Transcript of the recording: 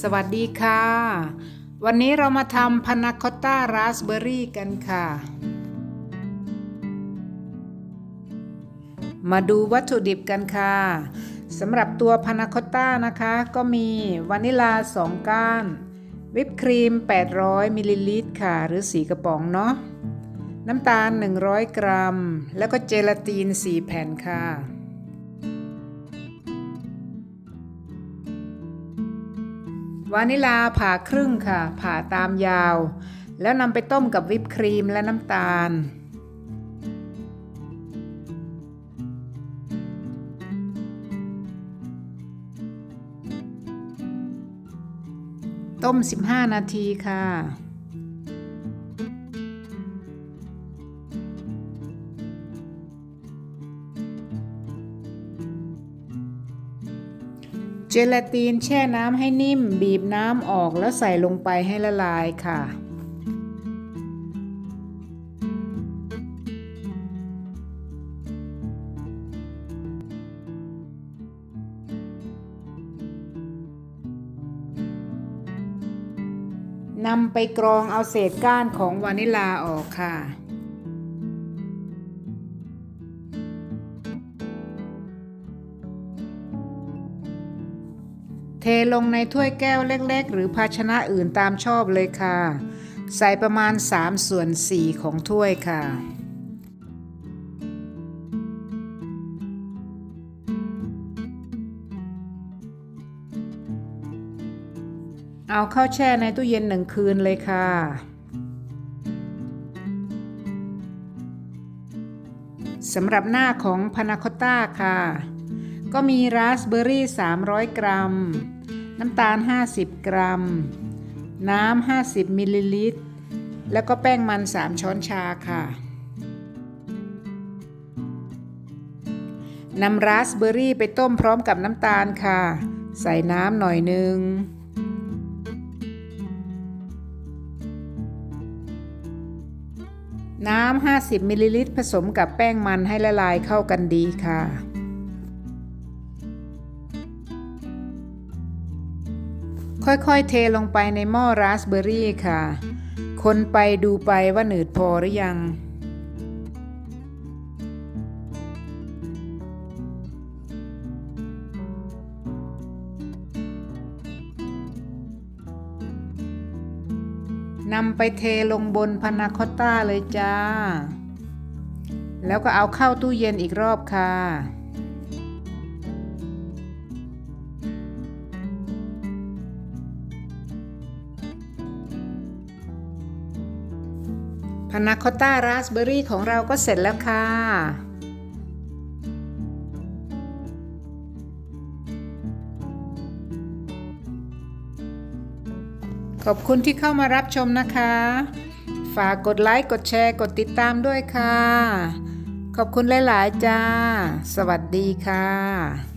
สวัสดีค่ะ วันนี้เรามาทำพานาคอตต้าราสเบอร์รี่กันค่ะ มาดูวัตถุดิบกันค่ะสำหรับตัวพานาคอตต้านะคะ ก็มีวานิลา 2 ก้าน วิปครีม 800 มิลลิลิตรค่ะ หรือ 4 กระป๋องเนาะน้ำตาล 100 กรัม แล้วก็เจลาติน 4 แผ่นค่ะ วานิลาผ่าครึ่งค่ะ ผ่าตามยาว แล้วนำไปต้มกับวิปครีมและน้ำตาล ต้ม 15 นาทีค่ะ เจลาตินแช่น้ำให้นิ่ม บีบน้ำออกแล้วใส่ลงไปให้ละลายค่ะ นำไปกรองเอาเศษก้านของวานิลาออกค่ะ เทลงในถ้วยแก้วเล็ก ๆ หรือภาชนะอื่นตามชอบเลยค่ะ ใส่ประมาณ 3 ส่วน 4 ของถ้วยค่ะ เอาเข้าแช่ในตู้เย็นหนึ่งคืนเลยค่ะสำหรับหน้าของพานาคอต้าค่ะ ก็มีราสเบอร์รี่ 300 กรัม น้ำตาล 50 กรัม น้ำ 50 มิลลิลิตร แล้วก็แป้งมัน 3 ช้อนชาค่ะนำราสเบอร์รี่ไปต้มพร้อมกับน้ำตาลค่ะ ใส่น้ำหน่อยนึง น้ำ 50 มิลลิลิตรผสมกับแป้งมันให้ละลายเข้ากันดีค่ะ ค่อยๆ เทลงไปในหม้อราสเบอร์รี่ค่ะ คนไปดูไปว่าหนืดพอหรือยังนำไปเทลงบนพานาคอตต้าเลยจ้า แล้วก็เอาเข้าตู้เย็นอีกรอบค่ะ พานาคอตต้าราสเบอร์รี่ของเราก็เสร็จแล้วค่ะ ขอบคุณที่เข้ามารับชมนะคะ ฝากกดไลค์ กดแชร์ กดติดตามด้วยค่ะ ขอบคุณหลาย ๆ จ้า สวัสดีค่ะ